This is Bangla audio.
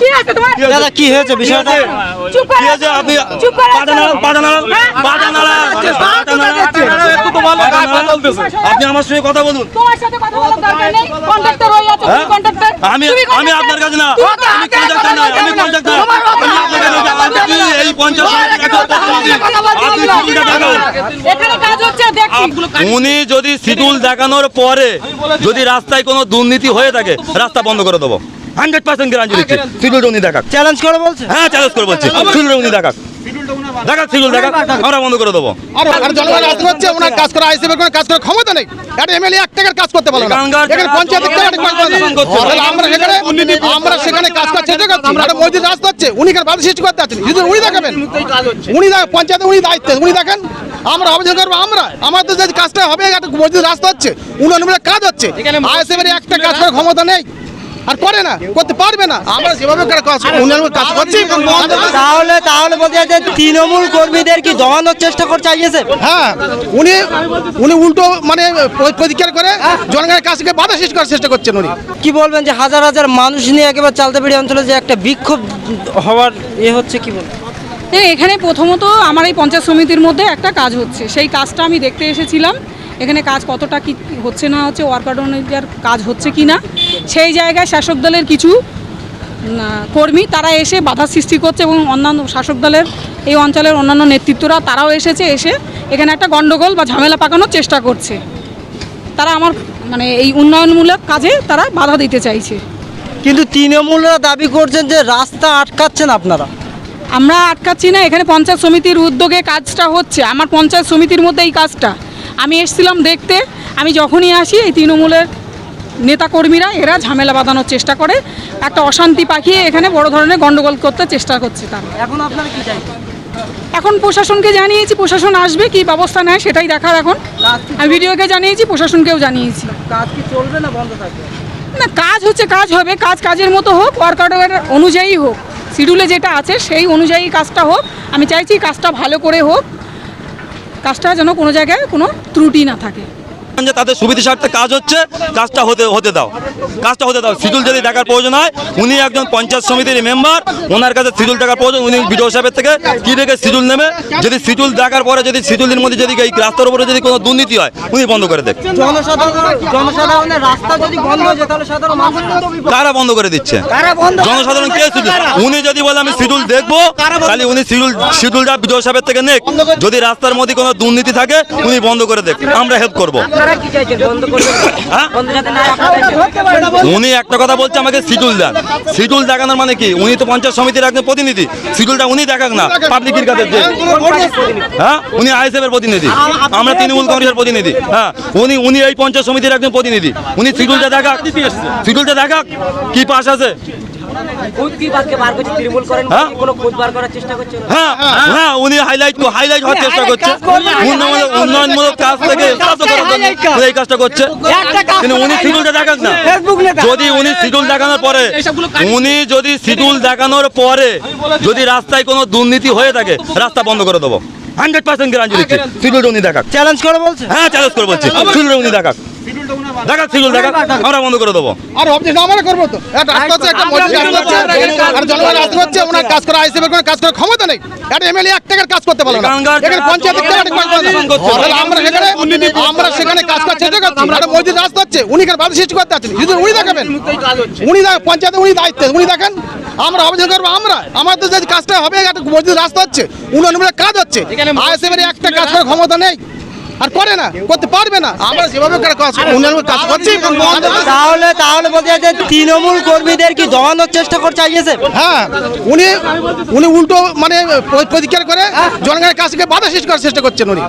কি আছে তোমার? দাদা কি হয়েছে বিষয়টা? চুপ করে কি আপনি চুপ করে পাটা নাড়ান, পাটা নাড়ান? পাটা নাড়ান, একটু তো বলো, পাটা নাড়ান। আপনি আমার সঙ্গে কথা বলুন। তোমার সাথে কথা বলার দরকার নেই কন্ট্রাক্টর আছে তুমি? কন্ট্রাক্টর আমি আমি আপনার কাছে না আমি কন্ট্রাক্টর না আমি কন্ট্রাক্টর আমি আপনার কাছে আপনি এই পঞ্চাশ আপনি শিডিউলটা দেখান। এখানে কাজ হচ্ছে দেখছি উনি যদি শিডিউল দেখানোর পরে যদি রাস্তায় কোনো দুর্নীতি হয়ে থাকে রাস্তা বন্ধ করে দেবো। হান্ড্রেড পার্সেন্ট গ্যারান্টি দিচ্ছি। শিডিউলটা উনি দেখাক। চ্যালেঞ্জ করে বলছে? হ্যাঁ চ্যালেঞ্জ করে বলছি। শিডিউলটা উনি দেখাক। দেখাক শিডিউল দেখাক। আমরা বন্ধ করে দেবো। আর আর জনগণ আসতে হচ্ছে ওনার কাজ করা আইসিএফের কোনো কাজ করার ক্ষমতা নেই। একটা এমএলএ এক টাকার কাজ করতে পারল না। এখানে পঞ্চায়েত থেকে একটা কাজ করতে শাসন করছে। তাহলে আমরা সেখানে আমরা সেখানে কাজ কাজ চেষ্টা করছি। একটা মসজিদ রাস্তা হচ্ছে উনি কেন বাধা সৃষ্টি করতে আছেন যদি উনি দেখাবেন উনি পঞ্চায়েতে উনি দায়িত্ব উনি দেখেন আমরা অভিযোগ করব আমরা। আমাদের কাজটা হবে একটা মসজিদ রাস্তা হচ্ছে উনি কাজ হচ্ছে। একটা কাজ করার ক্ষমতা নেই। আর করে না করতে পারবে না। আমরা যেভাবে কাজ কাজ করছি তাহলে তাহলে বলতে চাইছে তৃণমূল কর্মীদের কি দমানোর চেষ্টা করছে আইএসএ হ্যাঁ উনি উনি উল্টো মানে প্রতিকার করে জনগণের কাছ থেকে বাধা সৃষ্টি করার চেষ্টা করছেন উনি। কি বলবেন যে হাজার হাজার মানুষ নিয়ে একেবারে চালতাবিড়ি অঞ্চলে যে একটা বিক্ষোভ হওয়ার এ হচ্ছে কি বলবেন? এখানে প্রথমত আমার এই পঞ্চায়েত সমিতির মধ্যে একটা কাজ হচ্ছে। সেই কাজটা আমি দেখতে এসেছিলাম। এখানে কাজ কতটা কি হচ্ছে না হচ্ছে ওয়ার্কার অনুযায়ী কাজ হচ্ছে কি না সেই জায়গায় শাসক দলের কিছু কর্মী তারা এসে বাধা সৃষ্টি করছে এবং অন্যান্য শাসক দলের এই অঞ্চলের অন্যান্য নেতৃত্বরা তারাও এসেছে এসে এখানে একটা গণ্ডগোল বা ঝামেলা পাকানোর চেষ্টা করছে। তারা আমার মানে এই উন্নয়নমূলক কাজে তারা বাধা দিতে চাইছে। কিন্তু তৃণমূলরা দাবি করছেন যে রাস্তা আটকাচ্ছেন আপনারা। আমরা আটকাচ্ছি না এখানে পঞ্চায়েত সমিতির উদ্যোগে কাজটা হচ্ছে আমার পঞ্চায়েত সমিতির মধ্যে এই কাজটা। আমি এসেছিলাম দেখতে আমি যখনই আসি এই তৃণমূলের নেতাকর্মীরা এরা ঝামেলা বাঁধানোর চেষ্টা করে। একটা অশান্তি পাখিয়ে এখানে বড় ধরনের গন্ডগোল করতে চেষ্টা করছে তারা। এখন আপনারা কি এখন প্রশাসনকে জানিয়েছি প্রশাসন আসবে কি ব্যবস্থা নেয় সেটাই দেখার এখন। আমি ভিডিওকে জানিয়েছি প্রশাসনকেও জানিয়েছি। কাজ কি চলবে না বন্ধ থাকবে? না কাজ হচ্ছে কাজ হবে কাজ কাজের মতো হোক ওয়ার্ক অর্ডার অনুযায়ী হোক। শিডিউলে যেটা আছে সেই অনুযায়ী কাজটা হোক। আমি চাইছি কাজটা ভালো করে হোক। কাজটা যেন কোনো জায়গায় কোনো ত্রুটি না থাকে। যে তাদের সুবিধা স্বার্থে কাজ হচ্ছে কাজটা হতে হতে দাও। কাজটা হতে দাও। শিডিউল যদি দেখার প্রয়োজন হয় উনি একজন পঞ্চায়েত সমিতির মেম্বার ওনার কাছে শিডিউল দেখার প্রয়োজন উনি বিডিও সাহেবের থেকে কি দেখে শিডিউল নেবে? যদি শিডিউল দেখার পরে যদি শিডিউলের মধ্যে যদি এই রাস্তার উপরে যদি কোনো দুর্নীতি হয় উনি বন্ধ করে দেখ। কারা বন্ধ করে দিচ্ছে? জনসাধারণ কে উনি যদি বলে আমি শিডিউল দেখব তাহলে উনি শিডিউল শিডিউলটা বিডিও সাহেবের থেকে নেক। যদি রাস্তার মধ্যে কোনো দুর্নীতি থাকে উনি বন্ধ করে দেখ আমরা হেল্প করব। হ্যাঁ? উনি একটা কথা বলছে আমাকে শিডিউল দেন। শিডিউল দেখানোর মানে কি? উনি তো পঞ্চায়েত সমিতির একজন প্রতিনিধি। শিডিউলটা উনি দেখাক না পাবলিকের কাছে যে হ্যাঁ? উনি আইএসএফ এর প্রতিনিধি। আমরা তৃণমূল কংগ্রেসের প্রতিনিধি। হ্যাঁ? উনি উনি এই পঞ্চায়েত সমিতির একজন প্রতিনিধি। উনি শিডিউলটা দেখাক। শিডিউলটা দেখাক। কি পাস আছে? হ্যাঁ? হ্যাঁ হ্যাঁ উনি হাইলাইট হাইলাইট হওয়ার চেষ্টা করছে। উন্নয়নমূলক কাজ থেকে উনি এই কাজটা করছে। কিন্তু উনি শিডিউলটা দেখাক না। যদি উনি শিডিউল দেখানোর পরে উনি যদি শিডিউল দেখানোর পরে যদি রাস্তায় কোনো দুর্নীতি হয়ে থাকে রাস্তা বন্ধ করে দেবো। হান্ড্রেড পার্সেন্ট গ্যারান্টি দিচ্ছি। শিডিউলটা উনি দেখাক। চ্যালেঞ্জ করে বলছে? হ্যাঁ চ্যালেঞ্জ করে বলছি। শিডিউলটা উনি দেখাক। শিডিউল দেখাক আমরা বন্ধ করে দেবো। আর অবজেক্ট আমরা করব তো। একটা রাস্তা একটা মসজিদ রাস্তা আর জনগণ আসতে হচ্ছে ওনার কাজ করা আইসিএফের কোনো কাজ করার ক্ষমতা নেই। একটা এমএলএ এক টাকার কাজ করতে পারল না। এখানে পঞ্চায়েত থেকে একটা কাজ করতে শাসন করছে। তাহলে আমরা সেখানে আমরা সেখানে কাজ কাজ চেষ্টা করছি। একটা মসজিদ রাস্তা হচ্ছে। উনি কেন বাধা সৃষ্টি করতে আছেন যদি উনি দেখাবেন। উনি পঞ্চায়েতে উনি দায়িত্ব। উনি দেখেন আমরা অভিযোগ করব আমরা। আমাদের যদি কাজটা হবে একটা মসজিদ রাস্তা হচ্ছে। উন্নয়নমূলক কাজ হচ্ছে। আইএসএফের একটা কাজ করার ক্ষমতা নেই। আর করে না করতে পারবে না। আমরা যেভাবে কাজ কাজ করছি তাহলে তাহলে বলতে যে তৃণমূল কর্মীদের কি দমানোর চেষ্টা করছে আইএসএ হ্যাঁ উনি উনি উল্টো মানে প্রতিকার করে জনগণের কাছ থেকে বাধা সৃষ্টি করার চেষ্টা করছেন উনি।